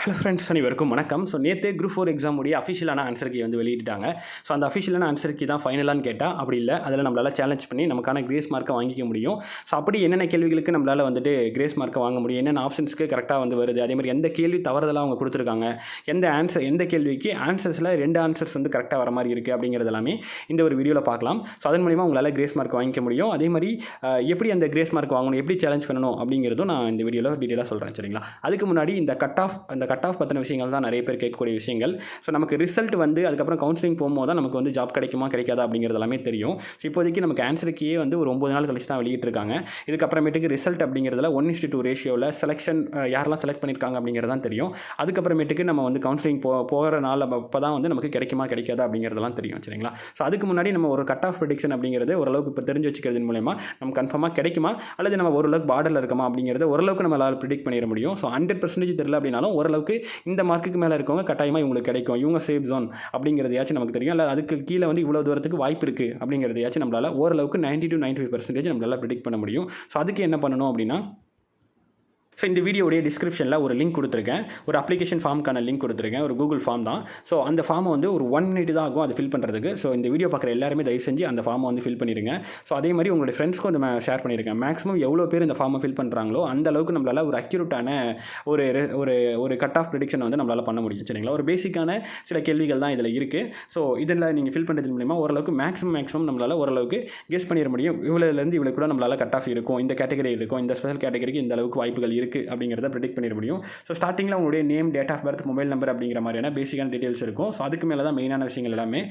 Hello friends அனைவருக்கும் வணக்கம். So நேற்று குரூப் ஃபோர் எக்ஸாமுடைய அஃபிஷியலான ஆன்சர் கீ வந்து வெளியிட்டாங்க ஸோ அந்த அஃபிஷியலான ஆன்சர் கீ தான் ஃபைனலான்னு கேட்டால் அப்படி இல்லை. அதில் நம்மளால் சேலஞ்ச் பண்ணி நமக்கான கிரேஸ் மார்க்கை வாங்கிக்க முடியும். ஸோ அப்படி என்னென்ன கேள்விகளுக்கு நம்மளால் வந்துட்டு கிரேஸ் மார்க்கை வாங்க முடியும்? என்னென்ன ஆப்ஷன்ஸ்க்கு கரெக்டாக வந்து வருது? அதே மாதிரி எந்த கேள்வி தவறுதலாக அவங்க கொடுத்துருக்காங்க? எந்த ஆன்சர் எந்த கேள்விக்கு ஆன்சர்ஸில் ரெண்டு ஆன்சர்ஸ் வந்து கரெக்டாக வர மாதிரி இருக்குது அப்படிங்கிறது எல்லாமே இந்த ஒரு வீடியோவில் பார்க்கலாம். ஸோ அதன் மூலிமா உங்களால் கிரேஸ் மார்க் வாங்கிக்க முடியும். அதே மாதிரி எப்படி அந்த கிரேஸ் மார்க் வாங்கணும்? எப்படி சேலஞ்ச் பண்ணணும்? அப்படிங்கிறதும் நான் இந்த வீடியோவில் டீட்டெயிலாக சொல்கிறேன் சரிங்களா? அதுக்கு முன்னாடி இந்த கட் ஆஃப் அந்த கட் ஆஃப் பற்றின விஷயங்கள் தான் நிறைய பேர் கேட்கக்கூடிய விஷயங்கள். ஸோ நமக்கு ரிசல்ட் வந்து அதுக்கப்புறம் கவுன்சிலிங் போகும்போது தான் நமக்கு வந்து ஜாப் கிடைக்குமா கிடைக்காதா அப்படிங்கிறது எல்லாமே தெரியும். ஸோ இப்போதைக்கு நமக்கு ஆன்சருக்கே வந்து ஒரு ஒம்பது நாள் கழிச்சு தான் வெளியிட்டிருக்காங்க. இதுக்கப்புறமேட்டுக்கு ரிசல்ட் அப்படிங்கிறதுல ஒன் இஸ்டி டூ ரேஷியோவில் செலெக்ஷன் யாரெல்லாம் செலக்ட் பண்ணியிருக்காங்க அப்படிங்கிறது தான் தெரியும். அதுக்கப்புறமேட்டுக்கு நம்ம வந்து கவுன்சிலிங் போ போகிற நாள் அப்போ தான் வந்து நமக்கு கிடைக்குமா கிடைக்காதா அப்படிங்கிறதெல்லாம் தெரியும் சரிங்களா? ஸோ அதுக்கு முன்னாடி நம்ம ஒரு கட் ஆஃப் ப்ரிடிக்ஷன் அப்படிங்கிறது ஓரளவுக்கு இப்போ தெரிஞ்சு வச்சுக்கிறது மூலயமா நம்ம கன்ஃபார்மாக கிடைக்குமா? அல்லது நம்ம ஓரளவுக்கு பார்டரில் இருக்கமா அப்படிங்கிறத ஓரளவுக்கு நம்மளால் ப்ரிடிக்ட் பண்ணிட முடியும். ஸோ ஹண்ட்ரட் பர்சன்டேஜ் தெரியல அப்படின்னாலும் ஓரளவுக்கு அளவுக்கு இந்த மார்க்குக்கு மேலே இருக்கவங்க கட்டாயமாக இவங்களுக்கு கிடைக்கும். இவங்க சேஃப் ஜோன் அப்படிங்கிறதையாச்சும் நமக்கு தெரியும். இல்லை அதுக்கு கீழே வந்து இவ்வளோ தூரத்துக்கு வாய்ப்பு இருக்குது அப்படிங்கிறதையாச்சும் நம்மளால் ஓரளவுக்கு 90 டு 95% ஃபைவ் பர்சன்டேஜ் நம்மளால் ப்ரிடிக் பண்ண முடியும். ஸோ அதுக்கு என்ன பண்ணணும் அப்படின்னா ஸோ இந்த வீடியோடைய டிஸ்கிரிப்ஷனில் ஒரு லிங்க் கொடுத்துருக்கேன். ஒரு அப்ளிகேஷன் ஃபார்முக்கான லிங்க் கொடுத்துருக்கேன். ஒரு கூகுள் ஃபார்ம் தான். ஸோ அந்த ஃபார்மை வந்து ஒரு ஒன் மினிட் தான் ஆகும். அதை ஃபில் பண்ணுறதுக்கு ஸோ இந்த வீடியோ பார்க்குற எல்லாருமே தயவு செஞ்சு அந்த ஃபார்மை வந்து ஃபில் பண்ணிடுங்க ஸோ அதே மாதிரி உங்களுடைய ஃப்ரெண்ட்ஸ்க்கும் வந்து ஷேர் பண்ணியிருக்கேன் மேக்ஸிமம் எவ்வளோ பேர் இந்த ஃபார்மை ஃபில் பண்ணுறாங்களோ அந்த அளவுக்கு நம்மளால் ஒரு அக்யூரேட்டான ஒரு ஒரு ஒரு கட் ஆஃப் ப்ரிடிக்ஷன் வந்து நம்மளால் பண்ண முடியும். சரிங்களா? ஒரு பேசிக்கான சில கேள்விகள் தான் இதில் இருக்குது ஸோ இதில் நீங்கள் ஃபில் பண்ணுறது மூலிமா ஓரளவுக்கு மேக்ஸிமம் மேக்ஸிமம் நம்மளால் ஓரளவுக்கு கெஸ் பண்ணிட முடியும். இவ்வளோலேருந்து இவ்வளோ கூட நம்மளால் கட் ஆஃப் இருக்கும். இந்த கேட்டகரி இருக்கும். இந்த ஸ்பெஷல் கேட்டகரிக்கு இந்த அளவுக்கு வாய்ப்புகள் இருக்குது அப்படிங்கிறத ப்ரிடிக்ட் பண்ணிட முடியும். ஸோ ஸ்டார்டிங்கில் உங்களுடைய name date of birth mobile number அப்படிங்கிற மாதிரியான பேசிக்கான டீட்டெயில்ஸ் இருக்கும். ஸோ அதுக்கு மேலே தான் மெயினான விஷயங்கள் எல்லாமே.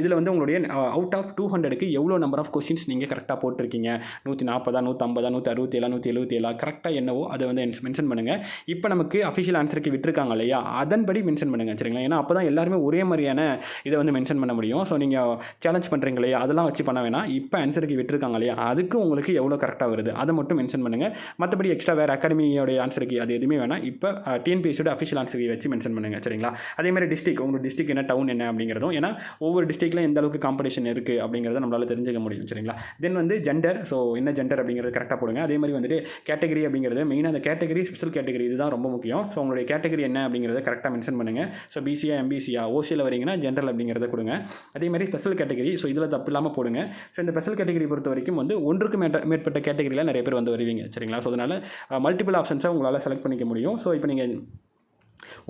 இதில் வந்து உங்களுடைய அவுட் ஆஃப் டூ ஹண்ட்ரடுக்கு எவ்வளோ நம்பர் ஆஃப் கொஸ்டின்ஸ் நீங்கள் கரெக்டாக போட்டிருக்கீங்க நூற்றி நாற்பதா நூற்றம்பதா நூற்றி அறுபத்தி ஏழா நூற்றி எழுபத்தி ஏழா கரெக்டாக என்னவோ அதை வந்து மென்ஷன் பண்ணுங்கள் இப்போ நமக்கு அஃபிஷியல் ஆன்சருக்கு விட்டுருக்காங்க இல்லையா? அதன்படி மென்ஷன் பண்ணுங்கள் சரிங்களா ஏன்னா அப்போ தான் எல்லாருமே ஒரே மாதிரியான இதை வந்து மென்ஷன் பண்ண முடியும். ஸோ நீங்கள் சேலஞ்ச் பண்ணுறீங்க இல்லையா? அதெல்லாம் வச்சு பண்ண வேணாம். இப்போ ஆன்சருக்கு விட்டுருக்காங்க இல்லையா? அதுக்கு உங்களுக்கு எவ்வளோ கரெக்டாக வருது? அதை மட்டும் மென்ஷன் பண்ணுங்கள் மற்றபடி எக்ஸ்ட்ரா வேறு அகாடமியோடைய ஆன்சருக்கு அது எதுவுமே வேணாம். இப்போ டிஎன்பிஎஸ்சியோட அஃபிஷியல் ஆன்சருக்கு வச்சு மென்ஷன் பண்ணுங்கள் சரிங்களா? அதே மாதிரி டிஸ்ட்ரிக் உங்களோட டிஸ்ட்ரிக் என்ன டவுன் என்ன அப்படிங்கிறதும் ஏன்னா ஒவ்வொரு டிஸ்ட்ரிக்டில் எந்த அளவுக்கு காம்படிஷன் இருக்குது அப்படிங்கிறத நம்மளால் தெரிஞ்சுக்க முடியும் சரிங்களா? தென் வந்து ஜெண்டர் ஸோ என்ன ஜெண்டர் அப்படிங்கிறது கரெக்டாக போடுங்க. அதே மாதிரி வந்துட்டு கேட்டகரி அப்படிங்கிறது மெயினாக அந்த கேட்டகரி ஸ்பெஷல் கேட்டகரி இதுதான் ரொம்ப முக்கியம். ஸோ உங்களுடைய கேட்டகரி என்ன அப்படிங்கிறத கரெக்டாக மென்ஷன் பண்ணுங்கள் ஸோ பிசியா எம்பிசியா ஓசியில் வரீங்கன்னா ஜென்ரல் அப்படிங்கிறத கொடுங்க. அதே மாதிரி ஸ்பெஷல் கேட்டகரி ஸோ இதில் தப்பு இல்லாமல் போடுங்க. ஸோ இந்த ஸ்பெஷல் கேட்டகரி பொறுத்த வரைக்கும் வந்து ஒன்றுக்கு மேட்ட மேற்பட்ட கேட்டகரியில் நிறைய பேர் வந்து வருவீங்க சரிங்களா? ஸோ அதனால் மல்டிபிள் ஆப்ஷன்ஸை உங்களால் செலக்ட் பண்ணிக்க முடியும். ஸோ இப்போ நீங்கள்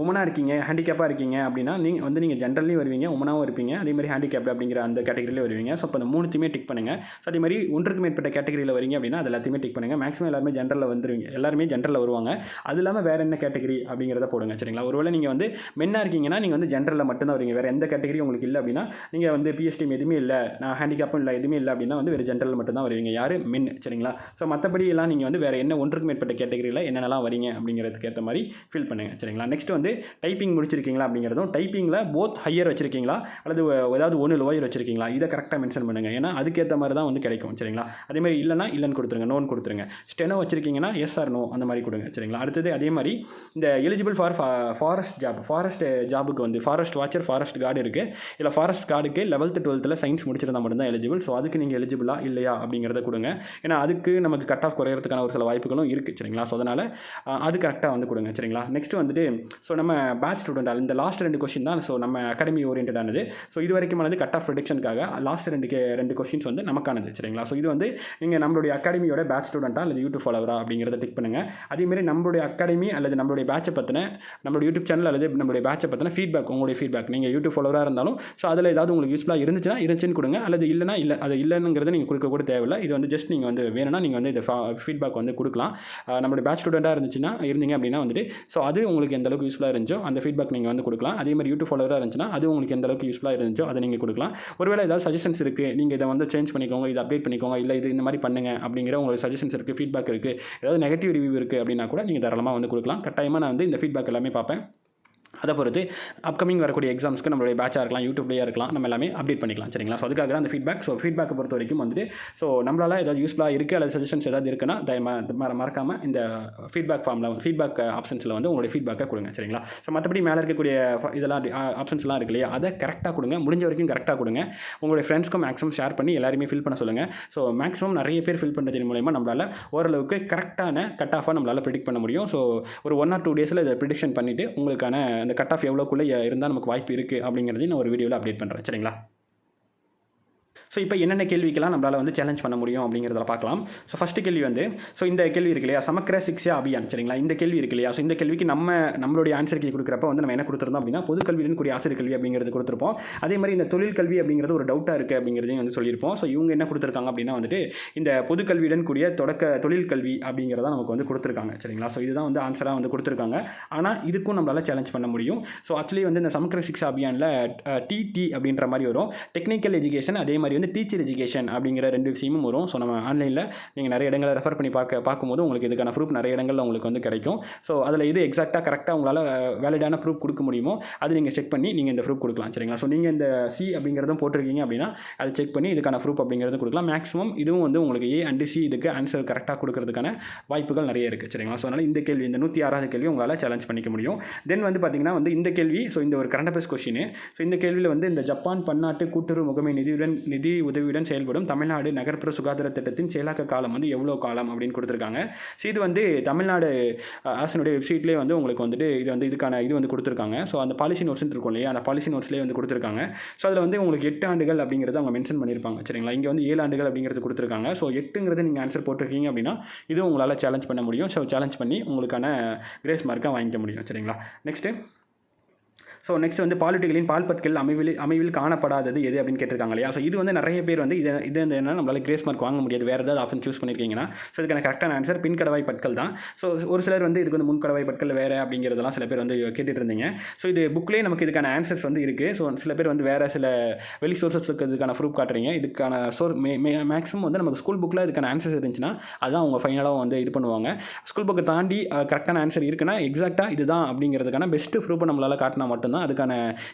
உமனாக இருக்கீங்க ஹேண்டிகேப்பாக இருக்கீங்க அப்படின்னா நீங்கள் வந்து நீங்கள் ஜென்ரல்லையும் வருவீங்க உமனாகவும் இருப்பீங்க. அதே மாதிரி ஹேண்டிகேப் அப்படிங்கிற அந்த கேட்டகரியில் வருவீங்க. ஸோ அப்போ அந்த மூணுத்தையுமே டிக் பண்ணுங்கள் ஸோ அதே மாதிரி ஒன்றுக்கு மேற்பட்ட கேட்டகரியில் வரீங்க அப்படின்னா அது எல்லாத்தையுமே டிக் பண்ணுங்கள் மேக்ஸிமம் எல்லாருமே ஜென்ரலில் வந்துருவீங்க. எல்லாருமே ஜென்ரலில் வருவாங்க. அது இல்லாமல் வேறு என்ன கேட்டகரி அப்படிங்கிறத போடுங்க சரிங்களா? ஒருவேளை நீங்கள் வந்து மென்னாக இருக்கீங்கன்னா நீங்கள் வந்து ஜென்ரலில் மட்டும்தான் வருவீங்க. வேறு எந்த கேட்டகரி உங்களுக்கு இல்லை அப்படின்னா நீங்கள் வந்து பிஎஸ்டிஎம் எதுவுமே இல்லை நான் ஹேண்டிகேப்பும் இல்லை எதுவுமே இல்லை அப்படின்னா வந்து வேறு ஜென்ரல் மட்டும்தான் வருவீங்க. யார்? மென் சரிங்களா? ஸோ மற்றபடி எல்லாம் நீங்கள் வந்து வேறு என்ன ஒன்றுக்கு மேற்பட்ட கேட்டகரியில் என்னென்னலாம் வரீங்க அப்படிங்கிறதுக்கு ஏற்ற மாதிரி ஃபில் பண்ணுங்கள் சரிங்களா? நெக்ஸ்ட் வந்து டைப்பிங் முடிச்சிருக்கீங்களா அப்படிங்கிறதும் டைப்பிங்கில் போத் ஹையர் வச்சிருக்கீங்களா அல்லது ஏதாவது ஒன்று லோயர் வச்சிருக்கீங்களா? இதை கரெக்டாக மென்ஷன் பண்ணுங்கள் ஏன்னா அதுக்கேற்ற மாதிரி தான் வந்து கிடைக்கும் சரிங்களா? அதே மாதிரி இல்லைனா இல்லைன்னு கொடுத்துருங்க நோன் கொடுத்துருங்க. ஸ்டெனோ வச்சிருக்கீங்கன்னா எஸ் ஆர் நோ அந்த மாதிரி கொடுங்க சரிங்களா? அடுத்தது அதே மாதிரி இந்த eligible for forest job forest ஜாபுக்கு வந்து ஃபாரஸ்ட் வாட்சர் ஃபாரஸ்ட் கார்டு இருக்குது இல்லை ஃபாரஸ்ட் கார்டுக்கு லெவல்த்து டுவெல்த்தில் சயின்ஸ் முடிச்சிருந்தா மட்டும்தான் எலிஜிபிள் ஸோ அதுக்கு நீங்கள் எலிஜிபிளா இல்லையா அப்படிங்கிறத கொடுங்க. ஏன்னா அதுக்கு நமக்கு கட் ஆஃப் குறையிறதுக்கான ஒரு சில வாய்ப்புகளும் இருக்குது சரிங்களா? ஸோ அதனால் அது கரெக்டாக வந்து கொடுங்க சரிங்களா? நெக்ஸ்ட் வந்துட்டு ஸோ நம்ம பேட்ச் ஸ்டூடெண்ட் இந்த லாஸ்ட் ரெண்டு கொஸ்டின் தான் ஸோ நம்ம அகாடமி ஓரியன்டானது ஸோ இது வரைக்குமானது கட் ஆஃப் ப்ரொடிக்ஷனுக்காக லாஸ்ட் ரெண்டு ரெண்டு கொஸ்டின்ஸ் வந்து நமக்கானது சரிங்களா? ஸோ இது வந்து நீங்கள் நம்மளுடைய அகாடமியோட பேட்ச் ஸ்டூடெண்ட்டாக அல்லது யூடியூப் ஃபாலோவரா அப்படிங்கிறத டிக் பண்ணுங்கள் அதேமாரி நம்மளுடைய அகாடமி அல்லது நம்மளுடைய பேட்சை பற்றின நம்மளுடைய யூடியூப் சேனல் அல்லது நம்மளுடைய பேட்சை பற்றின ஃபீட்பேக் உங்களுடைய ஃபீட்பேக் நீங்கள் யூடியூப் ஃபாலோவராக இருந்தாலும் ஸோ அதில் ஏதாவது உங்களுக்கு யூஸ்ஃபுல்லாக இருந்துச்சுன்னா இருந்துச்சுன்னு கொடுங்க. அல்லது இல்லைனா இல்லை அது இல்லைங்கிறத நீங்கள் கொடுக்க கூட தேவையில்லை. இது வந்து ஜஸ்ட் நீங்கள் வந்து வேணும்னா நீங்கள் வந்து இந்த ஃபீட்பேக் வந்து கொடுக்கலாம். நம்மளுடைய பேட்ச் ஸ்டூடெண்ட்டாக இருந்துச்சுன்னா இருந்தீங்க அப்படின்னா வந்துட்டு ஸோ அது உங்களுக்கு எந்த அளவுக்கு யூஸ்ஃபுல்லாக இருந்துச்சோ அந்த ஃபீட்பேக் நீங்கள் வந்து கொடுக்கலாம். அதே மாதிரி யூடியூப் ஃபாலோவராக இருந்துச்சுன்னா அது உங்களுக்கு எந்த அளவுக்கு யூஸ்ஃபுல்லாக இருந்துச்சோ அதை நீங்கள் கொடுக்கலாம். ஒருவேளை ஏதாவது சஜஷன்ஸ் இருக்குது நீங்கள் இதை வந்து சேஞ்ச் பண்ணிக்கோங்க இதை அப்டேட் பண்ணிக்கோங்க இல்லை இது இந்த மாதிரி பண்ணுங்க அப்படிங்கிற உங்களுக்கு சஜஷன்ஸ் இருக்குது ஃபீட்பேக் இருக்குது ஏதாவது நெகட்டிவ் ரிவ்யூ இருக்குது அப்படின்னா கூட நீங்கள் தாராளமாக வந்து கொடுக்கலாம். கட்டாயமாக நான் வந்து இந்த ஃபீட்பேக் எல்லாமே பார்ப்பேன். அதை பொறுத்து அப்கமிங் வரக்கூடிய எக்ஸாம்ஸ்க்கு நம்மளுடைய பேட்சாக இருக்கலாம் யூடியூப்லேயே இருக்கலாம் நம்ம எல்லாமே அப்டேட் பண்ணிக்கலாம் சரிங்களா? ஸோ அதுக்காக தான் அந்த ஃபீட்பேக் ஸோ ஃபீட்பேக்கை பொறுத்த வரைக்கும் வந்துட்டு ஸோ நம்மளால் ஏதாவது யூஸ்ஃபுல்லாக இருக்குது அல்லது சஜஷன்ஸ் ஏதாவது இருக்குன்னா தயமா மறக்காமல் இந்த ஃபீட்பேக் ஃபார்மில் ஃபீட்பேக் ஆப்ஷன்ஸில் வந்து உங்களுடைய ஃபீட்பேக்கை கொடுங்க சரிங்களா? ஸோ மற்றபடி மேலே இருக்கக்கூடிய இதெல்லாம் ஆப்ஷன்ஸ்லாம் இருக்கு இல்லையா? அதை கரெக்டாக கொடுங்க. முடிஞ்ச வரைக்கும் கரெக்டாக கொடுங்க. உங்களுடைய ஃப்ரெண்ட்ஸ்க்கும் மேக்ஸிமம் ஷேர் பண்ணி எல்லாருமே ஃபில் பண்ண சொல்லுங்கள் ஸோ மேக்ஸிமம் நிறைய பேர் ஃபில் பண்ணுறதன் மூலயமா நம்மளால் ஓரளவுக்கு கரெக்டான கட் ஆஃபாக நம்மளால் ப்ரிடிக் பண்ண முடியும். ஸோ ஒரு ஒன் ஆர் டூ டேஸில் இதை ப்ரிடிக்ஷன் பண்ணிவிட்டு உங்களுக்கான அந்த கட் ஆஃப் எவ்வளோக்குள்ளே இருந்தால் நமக்கு வாய்ப்பு இருக்குது அப்படிங்கிறதையும் நான் ஒரு வீடியோவில் அப்டேட் பண்ணுறேன் சரிங்களா? ஸோ இப்போ என்னென்ன கேள்விக்கெல்லாம் நம்மளால் வந்து சேலஞ்ச் பண்ண முடியும் அப்படிங்கிறத பார்க்கலாம். ஸோ ஃபஸ்ட்டு கேள்வி வந்து ஸோ இந்த கேள்வி இருக்கு இல்லையா? சமக்கர சிக்ஷா அபியான் சரிங்களா? இந்த கேள்வி இருக்கு இல்லையா? ஸோ இந்த கேள்விக்கு நம்ம நம்மளுடைய ஆன்சர் கீ கொடுக்குறப்ப வந்து நம்ம என்ன கொடுத்துருந்தோம் அப்படின்னா பொது கல்வியுடன் கூடிய ஆசிரியர் கல்வி அப்படிங்கிறது கொடுத்துருப்போம். அதே மாதிரி இந்த தொழில் கல்வி அப்படிங்கிறது ஒரு டவுட்டாக இருக்குது அப்படிங்கிறதையும் வந்து சொல்லியிருப்போம். ஸோ இவங்க என்ன கொடுத்துருக்காங்க அப்படின்னா வந்துட்டு இந்த பொது கல்வியுடன் கூடிய தொடக்க தொழில் கல்வி அப்படிங்கிறத நமக்கு வந்து கொடுத்துருக்காங்க சரிங்களா? ஸோ இதுதான் வந்து ஆன்சராக வந்து கொடுத்துருக்காங்க. ஆனால் இதுக்கும் நம்மளால் சேலஞ்ச் பண்ண முடியும். ஸோ ஆக்சுவலி வந்து இந்த சமக்கிர சிக்ஷா அபியானில் டிடி அப்படின்ற மாதிரி வரும். டெக்னிக்கல் எஜுகேஷன் அதே மாதிரி வந்து டீச்சர் எஜுகேஷன் அப்படிங்கிற ரெண்டு விஷயமும் வரும். ஸோ நம்ம ஆன்லைனில் நீங்கள் நிறைய இடங்களை ரெஃபர் பண்ணி பார்க்க பார்க்கும்போது உங்களுக்கு இதுக்கான ப்ரூஃப் நிறைய இடங்களில் உங்களுக்கு வந்து கிடைக்கும். ஸோ அதில் இது எக்ஸாக்டாக கரெக்டாக உங்களால் வேலிடான ப்ரூஃப் கொடுக்க முடியுமோ அது நீங்கள் செக் பண்ணி நீங்கள் இந்த ப்ரூஃப் கொடுக்கலாம். சரிங்களா? ஸோ நீங்கள் இந்த சி அப்படிங்கிறதும் போட்டிருக்கீங்க அப்படின்னா அதை செக் பண்ணி இதுக்கான ப்ரூஃப் அப்படிங்கிறது கொடுக்கலாம். மேக்ஸிமம் இதுவும் வந்து உங்களுக்கு ஏ அண்ட் சி இதுக்கு ஆன்சர் கரெக்டாக கொடுக்கறதுக்கான வாய்ப்புகள் நிறைய இருக்குது சரிங்களா? ஸோ அதனால் இந்த கேள்வி இந்த நூற்றி ஆறாவது கேள்வி உங்களால் சேலஞ்ச் பண்ணிக்க முடியும். தென் வந்து பார்த்தீங்கன்னா வந்து இந்த கேள்வி ஸோ இந்த ஒரு கரண்ட் அஃபேர்ஸ் கொஷின் ஸோ இந்த கேள்வியில் வந்து இந்த ஜப்பான் பன்னாட்டு கூட்டுறவு முகமை நிதியுடன் நிதி உதவியுடன் செயல்படும் தமிழ்நாடு நகர்ப்புற சுகாதார திட்டத்தின் செயலாக்க காலம் வந்து எவ்வளோ காலம் அப்படின்னு கொடுத்துருக்காங்க. ஸோ இது வந்து தமிழ்நாடு அரசனுடைய வெப்சைட்லேயே வந்து உங்களுக்கு வந்துட்டு இது வந்து இதுக்கான இது வந்து கொடுத்துருக்காங்க. ஸோ அந்த பாலிசி நோட்ஸ்னு இருக்கும் இல்லையா? அந்த பாலிசி நோட்ஸ்லேயே வந்து கொடுத்துருக்காங்க. ஸோ அதில் வந்து உங்களுக்கு எட்டு ஆண்டுகள் அப்படிங்கிறத அவங்க மென்ஷன் பண்ணியிருப்பாங்க. சரிங்களா? இங்கே வந்து ஏழு ஆண்டுகள் அப்படிங்கிறது கொடுத்துருக்காங்க. ஸோ எட்டுங்கிறது நீங்கள் ஆன்சர் போட்டிருக்கீங்க அப்படின்னா இது உங்களால் சேலஞ்ச் பண்ண முடியும். ஸோ சேலஞ்ச் பண்ணி உங்களுக்கான கிரேஸ் மார்க்காக வாங்கிக்க முடியும். சரிங்களா? நெக்ஸ்ட்டு ஸோ நெக்ஸ்ட் வந்து பாலிட்டிகளின் பால்பற்கள் அமைவில் அமைவில் காணப்படாதது எது அப்படின்னு கேட்டிருக்காங்க இல்லையா? ஸோ இது வந்து நிறைய பேர் வந்து இது இது வந்து என்ன நம்மளால கிரேஸ் மார்க் வாங்க முடியாது. வேறு ஏதாவது ஆப்ஷன் சூஸ் பண்ணியிருக்கீங்கன்னா ஸோ இதுக்கான கரெக்டான ஆன்சர் பின்கடவாய் பற்கள் தான். ஸோ ஒரு சிலர் வந்து இதுக்கு வந்து முன்கடவாய் பற்கள் வேறு அப்படிங்கிறதெல்லாம் சில பேர் வந்து கேட்டுட்டு இருந்தீங்க ஸோ இது புக்லேயே நமக்கு இதுக்கான ஆன்சர்ஸ் வந்து இருக்குது ஸோ சில பேர் வந்து வேறு சில வெளி சோர்சஸ் இதுக்கான ப்ரூஃப் காட்டுறீங்க. இதுக்கான சோர் மே மேக்ஸிமம் வந்து நமக்கு ஸ்கூல் புக்கில் இதுக்கான ஆன்சர்ஸ் இருந்துச்சுன்னா அதான் அவங்க ஃபைனலாக வந்து இது பண்ணுவாங்க. ஸ்கூல் புக்கை தாண்டி கரெக்டான ஆன்சர் இருக்குன்னா எக்ஸாக்டாக இதுதான் அப்படிங்கிறதுக்கான பெஸ்ட்டு ப்ரூஃபை நம்மளால் காட்டினா மட்டும்தான் அதுக்கான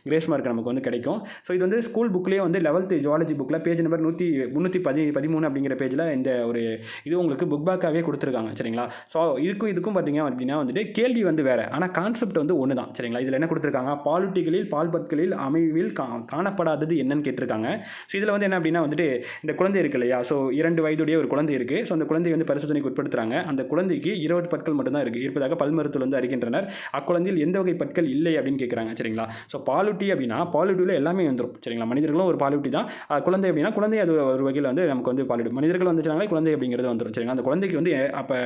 கிரேஸ் மார்க் நமக்கு வந்து கிடைக்கும். ஸோ இது வந்து ஸ்கூல் புக்லேயே வந்து லெவல்த்து ஜுவாலஜி புக்கில் பேஜ் நம்பர் நூற்றி முந்நூற்றி பதி பதிமூணு அப்படிங்கிற பேஜில் இந்த ஒரு இது உங்களுக்கு புக் பேக்காகவே கொடுத்துருக்காங்க சரிங்களா? ஸோ இதுக்கும் இதுக்கும் பார்த்தீங்க அப்படின்னா வந்துட்டு கேள்வி வந்து வேறு. ஆனால் கான்செப்ட் வந்து ஒன்று தான் சரிங்களா? இதில் என்ன கொடுத்துருக்காங்க? பாலிட்டிகளில் பால்பற்களில் அமைவில் கா காணப்படாதது என்னன்னு கேட்டிருக்காங்க. ஸோ இதில் வந்து என்ன அப்படின்னா வந்துட்டு இந்த குழந்தை இருக்கு இல்லையா? ஸோ இரண்டு வயதுடைய ஒரு குழந்தை இருக்குது ஸோ அந்த குழந்தை வந்து பரிசோதனைக்கு உட்படுத்துகிறாங்க அந்த குழந்தைக்கு இருபது பற்கள் மட்டும்தான் இருக்குது இருப்பதாக பல்மருத்துவ வந்து அறிகின்றனர். அக்குழந்தையில் எந்த வகை பற்கள் இல்லை அப்படின்னு கேட்குறாங்க சரிங்களா? ஸோ பாலுட்டி அப்படின்னா பாலுட்டியில் எல்லாமே வந்துடும் சரிங்களா? மனிதர்களும் ஒரு பாலுட்டி தான். குழந்தை அப்படின்னா குழந்தை அது ஒரு வகையில் வந்து நமக்கு வந்து பாலுட்டி. மனிதர்கள் வந்துச்சுனாலே குழந்தை அப்படிங்கிறது வந்துடும் சரிங்களா? அந்த குழந்தைக்கு வந்து அப்போ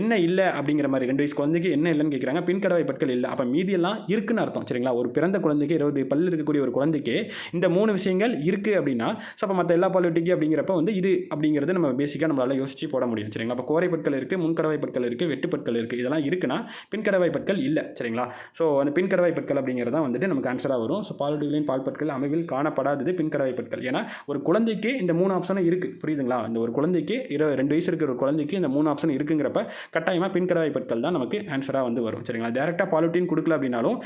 என்ன இல்லை அப்படிங்கிற மாதிரி ரெண்டு வயசு குழந்தைக்கு என்ன இல்லைன்னு கேட்குறாங்க பின்கடவை பற்கள் இல்லை. அப்போ மீதியெல்லாம் இருக்குன்னு அர்த்தம். சரிங்களா? ஒரு பிறந்த குழந்தைக்கு இருபது பல் இருக்கக்கூடிய ஒரு குழந்தைக்கு இந்த மூணு விஷயங்கள் இருக்குது அப்படின்னா ஸோ அப்போ மற்ற எல்லா பாலுட்டிக்கு அப்படிங்கிறப்ப வந்து இது அப்படிங்கிறது நம்ம பேசிக்காக நம்மளால் யோசிச்சு போட முடியும். சரிங்களா? அப்போ கோரை பற்கள் இருக்குது முன்கடவை பற்கள் இருக்குது வெட்டுப்பற்கள் இருக்குது இதெல்லாம் இருக்குன்னா பின்கடவை பற்கள் இல்லை. சரிங்களா? ஸோ அந்த பின்கடவை பற்கள் அப்படிங்கிறது தான் வந்துட்டு நமக்கு ஆன்சராக வரும். ஸோ பாலுடிகளின் பால்பட்கள் அமைவில் காணப்படாதது பின்கடவை பற்கள் ஏன்னா ஒரு குழந்தைக்கு இந்த மூணு ஆப்ஷனும் இருக்குது புரியுதுங்களா? இந்த ஒரு குழந்தைக்கு இரு ரெண்டு வயசு இருக்கிற ஒரு குழந்தைக்கு இந்த மூணு ஆப்ஷன் இருக்குங்கிறப்ப கட்டாயமாக பின்கடவை பற்கள் தான் நமக்கு ஆன்சராக வந்து வரும். சரிங்களா? டேரெக்டாக பாலுட்டின் கொடுக்கல அப்படின்னாலும்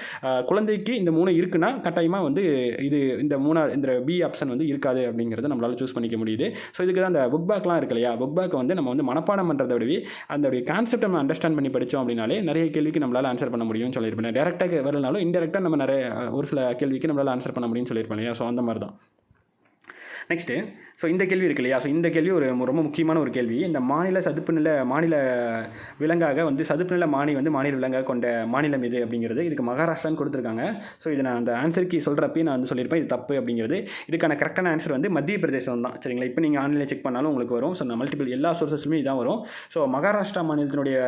குழந்தைக்கு இந்த மூணு இருக்குன்னா கட்டாயமாக வந்து இது இந்த மூணா இந்த பி ஆப்ஷன் வந்து இருக்காது அப்படிங்கிறத நம்மளால் சூஸ் பண்ணிக்க முடியுது. ஸோ இதுக்கு தான் அந்த புக் பேக்லாம் இருக்கு இல்லையா? புக் பேக்கை வந்து நம்ம வந்து மனப்பாடம் பண்ணுறத விடவே அந்த கான்செப்ட் நம்ம அண்டர்ஸ்டாண்ட் பண்ணி படித்தோம் அப்படின்னாலே நிறைய கேள்விக்கு நம்மளால் ஆன்சர் பண்ண முடியும்னு சொல்லியிருப்பேன். டேரெக்டாக வரலனாலும் இன்டெரக்டாக நம்ம ஒரு சில கேள்விக்கு நம்மளால் ஆன்சர் பண்ண முடியும்னு சொல்லியிருப்பேன் இல்லையா? ஸோ அந்த மாதிரி தான். நெக்ஸ்ட்டு ஸோ இந்த கேள்வி இருக்கு இல்லையா? ஸோ இந்த கேள்வி ஒரு ரொம்ப முக்கியமான ஒரு கேள்வி. இந்த மாநில சதுப்பு நில மாநில விலங்காக வந்து சதுப்பு நில மானி வந்து மாநில விலங்காக கொண்ட மாநிலம் இது அப்படிங்கிறது இதுக்கு மகாராஷ்டிரான்னு கொடுத்துருக்காங்க. ஸோ இதை நான் அந்த ஆன்சருக்கு சொல்கிறப்பே நான் வந்து சொல்லியிருப்பேன் இது தப்பு அப்படிங்கிறது. இதுக்கான கரெக்டான ஆன்சர் வந்து மத்திய பிரதேசம் தான். சரிங்களா? இப்போ நீங்கள் ஆன்லைனில் செக் பண்ணாலும் உங்களுக்கு வரும். ஸோ நான் மல்டிபிள் எல்லா சோர்சஸ்லுமே இதான் வரும். ஸோ மகாராஷ்டிரா மாநிலத்தினுடைய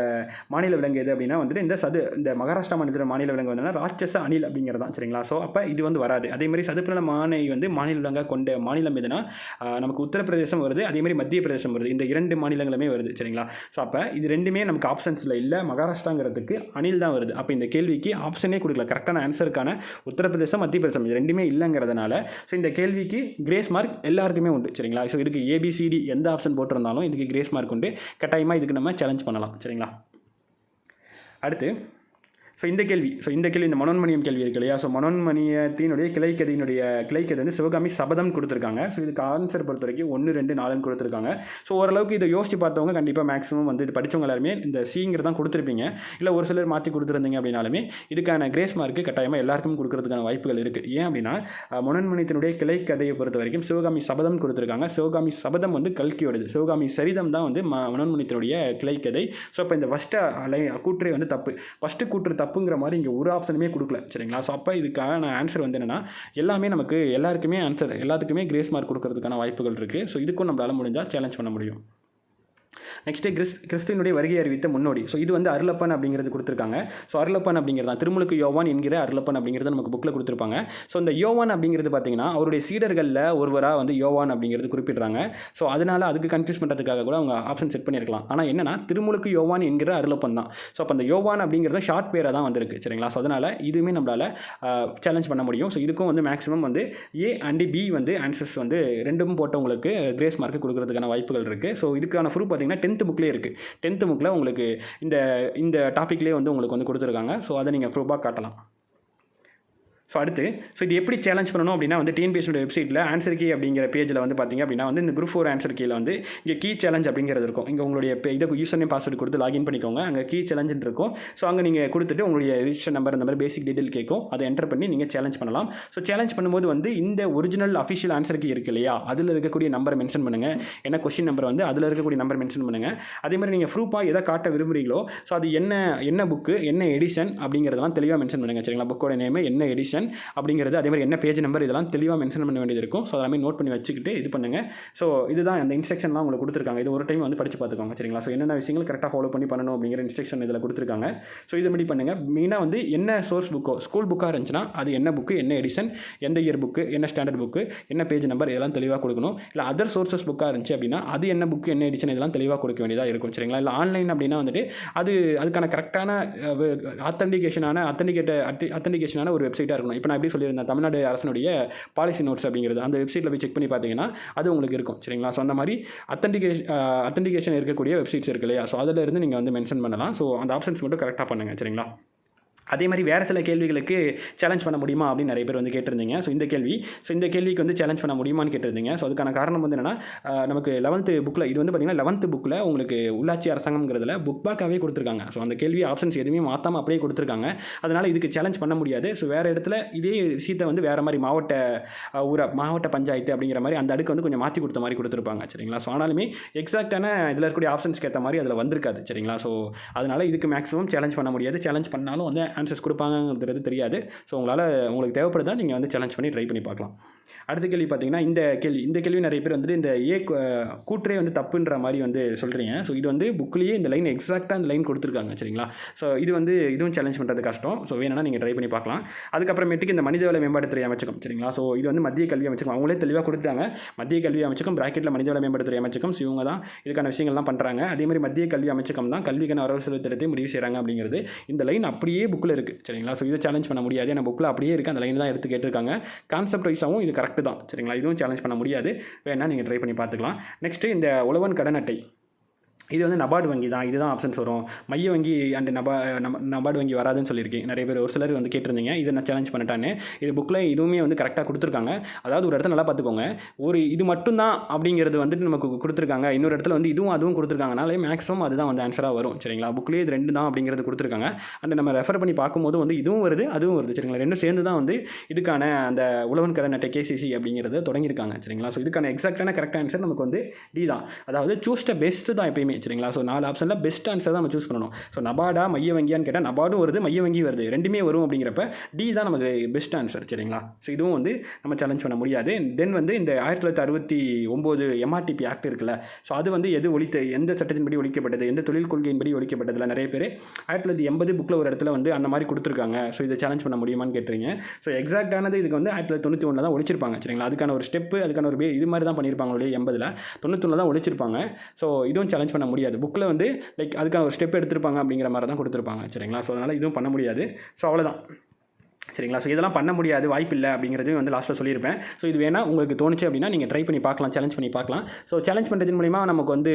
மாநில விலங்கு எது அப்படின்னா வந்துட்டு இந்த சது இந்த மகாராஷ்டிரா மாநிலத்தினுடைய மாநில விலங்கு வந்து ராட்சச அணில் அப்படிங்கிறது தான் சரிங்களா? ஸோ அப்போ இது வந்து வராது. அதே மாதிரி சதுப்பு நில மானை வந்து மாநில விலங்காக கொண்ட மாநிலம் எதுனா வருதுன்னா நமக்கு உத்தரப்பிரதேசம் வருது அதே மாதிரி மத்திய பிரதேசம் வருது. இந்த இரண்டு மாநிலங்களுமே வருது சரிங்களா? ஸோ அப்போ இது ரெண்டுமே நமக்கு ஆப்ஷன்ஸில் இல்லை. மகாராஷ்டிராங்கிறதுக்கு அணில் தான் வருது. அப்போ இந்த கேள்விக்கு ஆப்ஷனே கொடுக்கல. கரெக்டான ஆன்சருக்கான உத்தரப்பிரதேசம் மத்திய பிரதேசம் இது ரெண்டுமே இல்லைங்கிறதுனால ஸோ இந்த கேள்விக்கு கிரேஸ் மார்க் எல்லாருக்குமே உண்டு சரிங்களா? ஸோ இதுக்கு ஏபிசிடி எந்த ஆப்ஷன் போட்டிருந்தாலும் இதுக்கு கிரேஸ் மார்க் உண்டு. கட்டாயமாக இதுக்கு நம்ம சேலஞ்ச் பண்ணலாம் சரிங்களா? அடுத்து ஸோ இந்த கேள்வி ஸோ இந்த கேள்வி இந்த மனோன்மணியம் கேள்வி இருக்கு இல்லையா? ஸோ மனோன்மணியத்தினுடைய கிளைக்கதையினுடைய கிளைக்கதை வந்து சிவகாமி சபதம் கொடுத்துருக்காங்க. ஸோ இதுக்கு ஆன்சர் பொறுத்த வரைக்கும் ஒன்று ரெண்டு நாலுன்னு கொடுத்துருக்காங்க. ஸோ ஓரளவுக்கு இதை யோசிச்சு பார்த்தவங்க கண்டிப்பாக மேக்ஸிமம் வந்து இது படித்தவங்க எல்லாருமே இந்த சிங்கிறது தான் கொடுத்துருப்பீங்க. இல்லை ஒரு சிலர் மாற்றி கொடுத்துருந்தீங்க அப்படின்னாலுமே இதுக்கான கிரேஸ் மார்க்கு கட்டாயமாக எல்லாருக்கும் கொடுக்கறதுக்கான வாய்ப்புகள் இருக்குது ஏன் அப்படின்னா மனோன்மணியத்தினுடைய கிளைக்கதையை பொறுத்த வரைக்கும் சிவகாமி சபதம் கொடுத்துருக்காங்க. சிவகாமி சபதம் வந்து கல்கியோடது. சிவகாமி சரிதம் தான் வந்து ம மனோன்மணியத்தினுடைய கிளைக்கதை. ஸோ இப்போ இந்த ஃபஸ்ட்டு அலை கூற்றே வந்து தப்பு. ஃபஸ்ட்டு கூற்று தப்பு தப்புங்கிற மாதிரி இங்கே ஒரு ஆப்ஷனுமே கொடுக்கல. சரிங்களா? ஸோ அப்போ இதுக்கான ஆன்சர் வந்து என்னென்னா எல்லாமே நமக்கு எல்லாருக்குமே ஆன்சர் எல்லாத்துக்குமே கிரேஸ் மார்க் கொடுக்கறதுக்கான வாய்ப்புகள் இருக்குது ஸோ இதுக்கும் நம்மளால் முடிஞ்சால் சேலஞ்ச் பண்ண முடியும். நெக்ஸ்ட்டு கிறிஸ் கிறிஸ்துவனுடைய வருகை அறிவித்த முன்னோடி. ஸோ இது வந்து அருளப்பன் அப்படிங்கிறது கொடுத்துருக்காங்க. ஸோ அருளப்பன் அப்படிங்கிறது தான். திருமுழுக்கு யோவான் என்கிற அருளப்பன் அப்படிங்கிறது நமக்கு புக்கில் கொடுத்துருப்பாங்க. ஸோ இந்த யோவான் அப்படிங்கிறது பார்த்தீங்கன்னா அவருடைய சீடர்களில் ஒருவராக வந்து யோவான் அப்படிங்கிறது குறிப்பிடுறாங்க. ஸோ அதனால் அதுக்கு கன்ஃபியூஸ் பண்ணுறதுக்காக கூட அவங்க ஆப்ஷன் செட் பண்ணியிருக்கலாம். ஆனால் என்னன்னா திருமுழுக்கு யோவான் என்கிற அருளப்பன் தான். ஸோ அப்போ அந்த யோவான் அப்படிங்கிறது ஷார்ட் பேராக தான் வந்திருக்கு. சரிங்களா? ஸோ அதனால் இதுவுமே நம்மளால் சேலஞ்ச் பண்ண முடியும். ஸோ இதுக்கும் வந்து மேக்ஸிமம் வந்து ஏ அண்ட் பி வந்து ஆன்சர்ஸ் வந்து ரெண்டும் போட்டவங்களுக்கு கிரேஸ் மார்க் கொடுக்கறதுக்கான வாய்ப்புகள் இருக்குது ஸோ இதுக்கான ப்ரூஃப் பார்த்தீங்கன்னா டென்த்து புக்லேயே இருக்குது டென்த்து புக்கில் உங்களுக்கு இந்த இந்த டாப்பிக்லேயே வந்து உங்களுக்கு வந்து கொடுத்துருக்காங்க. ஸோ அதை நீங்கள் ப்ரூஃபாக காட்டலாம். ஸோ அடுத்து ஸோ இது எப்படி சேலஞ்ச் பண்ணணும் அப்படின்னா வந்து டிஎன்பிஎஸ்சியோட வெப்சைட்டில் ஆன்சர் கீ அப்படிங்கிற பேஜில் வந்து பார்த்தீங்க அப்படின்னா வந்து இந்த குரூப் ஃபோர் ஆன்சர் கீழ வந்து இங்கே கீ சேலஞ்ச் அப்படிங்கிறது இருக்கும். இங்கே உங்களுடைய இதை யூசர் நேம் பாஸ்வேர்டு கொடுத்து லாகின் பண்ணிக்கோங்க. அங்கே கீ சேலஞ்சுன்னு இருக்கும். ஸோ அங்கே நீங்கள் கொடுத்துட்டு உங்களுடைய ரிஜிஸ்டர் நம்பர் அந்த மாதிரி பேசிக் டீட்டெயில் கேட்கும் அதை என்டர் பண்ணி நீங்கள் சேலஞ்ச் பண்ணலாம். ஸோ சேலஞ்ச் பண்ணும்போது வந்து இந்த ஒரிஜினல் அஃபிஷியல் ஆன்சர் கீ இருக்கு இல்லையா? அதில் இருக்கக்கூடிய நம்பரை மென்ஷன் பண்ணுங்கள் என்ன கொஷின் நம்பர் வந்து அதில் இருக்கக்கூடிய நம்பர் மென்ஷன் பண்ணுங்கள் அதே மாதிரி நீங்கள் ப்ரூஃபாக எதை காட்ட விரும்புகிறீங்களோ ஸோ அது என்ன என்ன புக்கு என்ன எடிஷன் அப்படிங்கிறதெல்லாம் தெளிவாக மென்ஷன் பண்ணுங்கள் சரிங்களா? புக்கோட நேம் என்ன எடிஷன் அப்படிங்கிறது அதே மாதிரி என்ன பேஜ் நம்பர் இதெல்லாம் தெளிவாக மென்ஷன் பண்ண வேண்டியது இருக்கும். ஸோ அதெல்லாமே நோட் பண்ணி வச்சுக்கிட்டு இது பண்ணுங்கள் ஸோ இதுதான் அந்த இன்ஸ்ட்ரக்ஷன்லாம் உங்களுக்கு கொடுத்துருக்காங்க. இது ஒரு டைம் வந்து படித்து பார்த்துக்கோங்க. சரிங்களா? ஸோ என்னென்ன விஷயங்கள் கரெக்டாக ஃபாலோ பண்ணி பண்ணணும் அப்படிங்கிற இன்ஸ்ட்ரக்ஷன் இதில் கொடுத்துருக்காங்க. ஸோ இது மாதிரி பண்ணுங்கள் மெயினாக வந்து என்ன சோர்ஸ் புக்கோ ஸ்கூல் புக்காக இருந்துச்சுன்னா அது என்ன புக்கு என்ன எடிஷன் எந்த இயர் புக்கு என்ன ஸ்டாண்டர்ட் புக்கு என்ன பேஜ் நம்பர் இதெல்லாம் தெளிவாக கொடுக்கணும். இல்லை அதர் சோர்சஸ் புக்காக இருந்துச்சு அப்படின்னா அது என்ன புக்கு என்ன எடிஷன் இதெல்லாம் தெளிவாக கொடுக்க வேண்டியதாக இருக்கும். சரிங்களா? இல்லை ஆன்லைன் அப்படின்னா வந்துட்டு அது அதுக்கான கரெக்டான ஆத்தன்டிகேஷனான அத்தன்டிகேட்ட அத்தன்டிகேஷனான ஒரு வெப்சைட்டாக இருக்கணும். இப்போ நான் எப்படி சொல்லியிருந்தேன் தமிழ்நாடு அரசனுடைய பாலிசி நோட்ஸ் அப்படிங்கிறது அந்த வெப்சைட்டில் போய் செக் பண்ணி பார்த்தீங்கன்னா அது உங்களுக்கு இருக்கும். சரிங்களா? ஸோ அந்த மாதிரி அத்தன்டிகேஷன் அத்தன்டிகேஷன் இருக்கக்கூடிய வெப்சைட்ஸ் இருக்கு இல்லையா? ஸோ அதில் இருந்து நீங்கள் வந்து மென்ஷன் பண்ணலாம். ஸோ அந்த ஆப்ஷன்ஸ் மட்டும் கரெக்டாக பண்ணுங்கள் சரிங்களா? அதே மாதிரி வேறு சில கேள்விகளுக்கு சேலஞ்ச் பண்ண முடியுமா அப்படின்னு நிறைய பேர் வந்து கேட்டிருந்தீங்க. ஸோ இந்த கேள்வி ஸோ இந்த கேள்விக்கு வந்து சேலஞ்ச் பண்ண முடியுமான்னு கேட்டிருந்தீங்க. ஸோ அதுக்கான காரணம் வந்து என்னென்னா நமக்கு லெவன்த்து புக்கில் இது வந்து பார்த்திங்கன்னா லெவன்த்து புக்கில் உங்களுக்கு உள்ளாட்சி அரசாங்கம்ங்கிறதுல புக் பேக்காகவே கொடுத்துருக்காங்க. ஸோ அந்த கேள்வி ஆப்ஷன்ஸ் எதுவுமே மாற்றாமல் அப்படியே கொடுத்துருக்காங்க. அதனால் இதுக்கு சேலஞ்ச் பண்ண முடியாது. ஸோ வேறு இடத்துல இதே விஷயத்தை வந்து வேறு மாதிரி மாவட்ட ஊர மாவட்ட பஞ்சாயத்து அப்படிங்கிற மாதிரி அந்த அடுக்கு வந்து கொஞ்சம் மாற்றி கொடுத்த மாதிரி கொடுத்துருப்பாங்க. சரிங்களா? ஸோ ஆனாலுமே எக்ஸாக்டான இதில் இருக்கக்கூடிய ஆப்ஷன்ஸ்க்கு ஏற்ற மாதிரி அதில் வந்திருக்காது. சரிங்களா? ஸோ அதனால் இதுக்கு மேக்ஸிமம் சேலஞ்ச் பண்ண முடியாது. சேலஞ்ச் பண்ணாலும் வந்து ஆன்சர்ஸ் கொடுப்பாங்கங்கிறது தெரியாது. ஸோ உங்களால் உங்களுக்கு தேவைப்படுதா நீங்கள் வந்து சேலஞ்ச் பண்ணி ட்ரை பண்ணி பார்க்கலாம். அடுத்த கேள்வி பார்த்தீங்கன்னா இந்த கேள்வி இந்த கேள்வி நிறைய பேர் வந்துட்டு இந்த ஏ கூற்றே வந்து தப்புன்ற மாதிரி வந்து சொல்கிறீங்க ஸோ இது வந்து புக்லேயே இந்த லைன் எக்ஸாக்டாக இந்த லைன் கொடுத்துருக்காங்க சரிங்களா? ஸோ இது வந்து இதுவும் சேலஞ்ச் பண்ணுறது கஷ்டம். ஸோ வேணும்னா நீங்கள் ட்ரை பண்ணி பார்க்கலாம். அதுக்கப்புறமேட்டுக்கு இந்த மனிதவள மேம்பாட்டுத்துறை அமைச்சகம் சரிங்களா? ஸோ இது வந்து மத்திய கல்வி அமைச்சகம். அவங்களே தெளிவாக கொடுத்துட்டாங்க. மத்திய கல்வி அமைச்சகம் பிராக்கெட்டில் மனிதவள மேம்பாட்டுத்துறை அமைச்சகம். ஸோ இவங்க தான் இதுக்கான விஷயங்கள்லாம் பண்ணுறாங்க அதே மாதிரி மத்திய கல்வி அமைச்சகம் தான் கல்விக்கான வரவு செலவு திட்டத்தை முடிவு செய்கிறாங்க அப்படிங்கிறது. இந்த லைன் அப்படியே புக்கில் இருக்குது சரிங்களா? ஸோ இதை சேலஞ்ச் பண்ண முடியாது. ஏன்னா புக்கில் அப்படியே இருக்குது அந்த லைன் தான் எடுத்து கேட்டிருக்காங்க. கான்செப்ட் வைஸாகவும் இது கரெக்ட் தான் சரிங்களா? இதுவும் சேலஞ்ச் பண்ண முடியாது. வேணால் நீங்கள் ட்ரை பண்ணி பார்த்துக்கலாம். நெக்ஸ்ட்டு இந்த உழவன் கடன் அட்டை. இது வந்து நபார்டு வங்கி தான் இதுதான் ஆப்ஷன்ஸ் வரும். மைய வங்கி அண்ட் நபா நபார்டு வங்கி வராதுன்னு சொல்லியிருக்கேன் நிறைய பேர் ஒரு சிலர் வந்து கேட்டிருந்தீங்க இதை நான் சேலஞ்ச் பண்ணிட்டான்னு. இது புக்கில் இதுவுமே வந்து கரெக்டாக கொடுத்துருக்காங்க. அதாவது ஒரு இடத்துல நல்லா பார்த்துக்கோங்க. ஒரு இது மட்டும்தான் அப்படிங்கிறது வந்துட்டு நமக்கு கொடுத்துருக்காங்க. இன்னொரு இடத்துல வந்து இதுவும் அதுவும் கொடுத்துருக்காங்கனாலே மேக்ஸிமம் அதுதான் வந்து ஆன்சராக வரும். சரிங்களா? புக்லேயே இது ரெண்டு தான் அப்படிங்கிறது கொடுத்துருக்காங்க. அண்ட் நம்ம ரெஃபர் பண்ணி பார்க்கும்போது வந்து இதுவும் வருது அதுவும் வருது. சரிங்களா? ரெண்டும் சேர்ந்து தான் வந்து இதுக்கான அந்த உழவன் கடன் அட்டை கேசிசி அப்படிங்கிறத தொடங்கியிருக்காங்க. சரிங்களா? ஸோ இதுக்கான எக்ஸாக்டான கரெக்ட் ஆன்சர் நமக்கு வந்து டி தான். அதாவது சூஸ் த பெஸ்ட்டு தான் எப்பயுமே. சரிங்களா ஸோ நாலு ஆப்ஷனில் பெஸ்ட் ஆன்சர் தான் நம்ம சூஸ் பண்ணணும். ஸோ நபாடா மைய வங்கியான்னு கேட்டால் நபாடும் வருது மைய வங்கி வருது. ரெண்டுமே வரும் அப்படிங்கிறப்ப டி தான் நமக்கு பெஸ்ட் ஆன்சர் சரிங்களா? ஸோ இதுவும் வந்து நம்ம சேலஞ்ச் பண்ண முடியாது. தென் வந்து இந்த ஆயிரத்தி தொள்ளாயிரத்தி அறுபத்தி ஒம்பது எம்ஆர்டிபி ஆக்ட் இருக்குல்ல ஸோ அது வந்து எது ஒழித்த எந்த சட்டத்தின்படி ஒழிக்கப்பட்டது எந்த தொழில் கொள்கையின்படி ஒழிக்கப்பட்டதில் நிறைய பேர் ஆயிரத்தி தொள்ளாயிரத்தி எண்பது புக்கில் ஒரு இடத்துல வந்து அந்த மாதிரி கொடுத்துருக்காங்க. ஸோ இதை சேலஞ்ச் பண்ண முடியுமான்னு கேட்டுறீங்க ஸோ எக்ஸாக்டானது இதுக்கு வந்து ஆயிரத்தி தொள்ளாயிரத்தி தொண்ணூற்றி ஒன்றில் தான் ஒழிச்சிருப்பாங்க சரிங்களா? அதுக்கான ஒரு ஸ்டெப்பு அதுக்கான ஒரு பே இது மாதிரி தான் பண்ணியிருப்பாங்க ஒழிய எண்பதில் தொண்ணூத்தொன்னில் தான் ஒழிச்சிருப்பாங்க. ஸோ இதுவும் சேலஞ்ச் பண்ண முடியாது. புக்கில் வந்து லைக் அதுக்கான ஒரு ஸ்டெப் எடுத்திருப்பாங்க அப்படிங்கிற மாதிரி தான் கொடுத்துருப்பாங்க சரிங்களா? ஸோ அதனால் இதுவும் பண்ண முடியாது. ஸோ அவ்வளோதான் சரிங்களா? ஸோ இதெல்லாம் பண்ண முடியாது வாய்ப்பு இல்லை வந்து லாஸ்ட்டில் சொல்லியிருப்பேன். ஸோ இது வேணால் உங்களுக்கு தோணுச்சு அப்படின்னா நீங்கள் ட்ரை பண்ணி பார்க்கலாம் சேலஞ்ச் பண்ணி பார்க்கலாம். ஸோ சேலஞ்ச் பண்ணுறதன் மூலிமா நமக்கு வந்து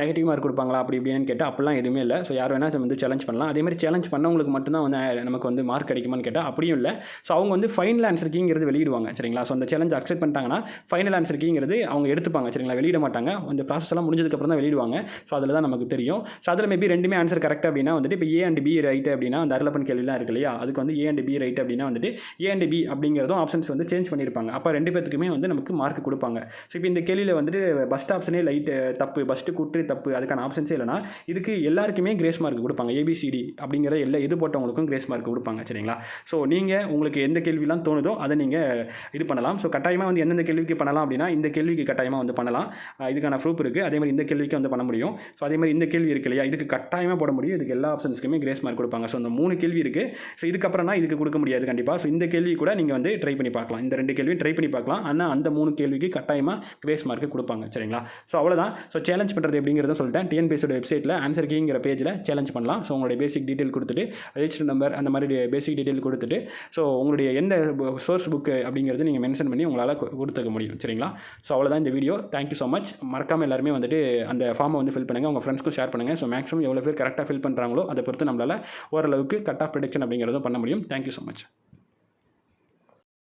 நெகட்டிவ் மார்க் கொடுப்பாங்களா அப்படி இப்படின்னு கேட்டால் அப்படிலாம் எதுவுமே இல்லை. ஸோ யார் வேணால் வந்து சேலஞ்ச் பண்ணலாம். அதே மாதிரி சேலஞ்ச் பண்ணவங்களுக்கு மட்டும்தான் வந்து நமக்கு வந்து மார்க் கிடைக்குமான்னு கேட்டால் அப்படியும் இல்லை. ஸோ அவங்க வந்து ஃபைனல் ஆன்சர் கீங்கிறது வெளியிடுவாங்க சரிங்களா? ஸோ அந்த சேலஞ்ச் அக்செப்ட் பண்ணிட்டாங்கன்னா ஃபைனல் ஆன்சர் கீங்கிறது அவங்க எடுத்துப்பாங்க சரிங்களா? வெளியிட மாட்டாங்க. அந்த ப்ராசஸ் எல்லாம் முடிஞ்சதுக்கப்புறம் தான் வெளியிடுவாங்க. ஸோ அதில் தான் நமக்கு தெரியும். ஸோ அதில் மேபி ரெண்டுமே ஆன்சர் கரெக்ட் அப்படின்னா வந்துட்டு இப்போ ஏ அண்ட் பி ரைட் அப்படின்னா அந்த அரலப்பன் கேள்விலாம் இருக்கு இல்லையா? அதுக்கு வந்து ஏ அண்ட் பி ரைட் அப்படின்னா வந்துட்டு ஏ அண்ட் பி அப்படிங்கிறதும் ஆப்ஷன்ஸ் வந்து சேஞ்ச் பண்ணியிருப்பாங்க. அப்போ ரெண்டு பேத்துக்குமே வந்து நமக்கு மார்க் கொடுப்பாங்க. ஸோ இப்போ இந்த கேள்வியில் வந்துட்டு பஸ்ட் ஆப்ஷனே லைட் தப்பு பஸ்ட்டு கூட்டு தப்பு அதுக்கான ஆப்ஷன்ஸே இல்லைனா இதுக்கு எல்லாருக்குமே கிரேஸ் மார்க் கொடுப்பாங்க. ஏபிசிடி அப்படிங்கிற எல்லா இது போட்டவங்களுக்கும் கிரேஸ் மார்க் கொடுப்பாங்க சரிங்களா? ஸோ நீங்கள் உங்களுக்கு எந்த கேள்விலாம் தோணுதோ அதை நீங்கள் இது பண்ணலாம். ஸோ கட்டாயமாக வந்து எந்தெந்த கேள்விக்கு பண்ணலாம் அப்படின்னா இந்த கேள்விக்கு கட்டாயமாக வந்து பண்ணலாம். இதுக்கான ப்ரூஃப் இருக்குது அதே மாதிரி இந்த கேள்விக்கு வந்து பண்ண முடியும். ஸோ அதே மாதிரி இந்த கேள்வி இருக்கு இல்லையா? இதுக்கு கட்டாயமாக போட முடியும். இதுக்கு எல்லா ஆப்ஷன்ஸ்க்குமே கிரேஸ் மார்க் கொடுப்பாங்க. ஸோ இந்த மூணு கேள்வி இருக்குது ஸோ இதுக்கப்புறம்னா இதுக்கு கொடுக்க முடியாது. கண்டிப்பாக ஸோ இந்த கேள்வி கூட நீங்கள் வந்து ட்ரை பண்ணி பார்க்கலாம். இந்த ரெண்டு கேள்வியும் ட்ரை பண்ணி பார்க்கலாம். ஆனால் அந்த மூணு கேள்விக்கு கட்டாயமாக கிரேஸ் மார்க் கொடுப்பாங்க. சரிங்களா? ஸோ அவ்வளோதான் ஸோ சேலஞ்ச் பண்ணுறது எப்படிங்கிறத சொல்லிட்டேன். டிஎன்பிஎஸோட வெப்சைட்டில் ஆன்சர் கீங்கிற பேஜில் சேலஞ்ச் பண்ணலாம். ஸோ உங்களுடைய பேசிக் டீட்டெயில் கொடுத்துட்டு ரெஜிஸ்டர் நம்பர் அந்த மாதிரி பேசிக் டீட்டெயில் கொடுத்துட்டு ஸோ உங்களுடைய எந்த சோர்ஸ் புக்கு அப்படிங்கிறது நீங்கள் மென்ஷன் பண்ணி உங்களால் கொடுத்துக்க முடியும். சரிங்களா? ஸோ அவ்வளோதான் இந்த வீடியோ தேங்க்யூ ஸோ மச் மறக்காமல் எல்லாருமே வந்துட்டு அந்த ஃபார்மை வந்து ஃபில் பண்ணுங்கள் உங்கள் ஃப்ரெண்ட்ஸ்க்கும் ஷேர் பண்ணுங்கள் ஸோ மேக்ஸிமம் எவ்வளோ பேர் கரெக்டாக ஃபில் பண்ணுறாங்களோ அதை பொறுத்து நம்மளால் ஓரளவுக்கு கட் ஆஃப் ப்ரடிக்ஷன் அப்படிங்கிறதும் பண்ண முடியும். Thank you so much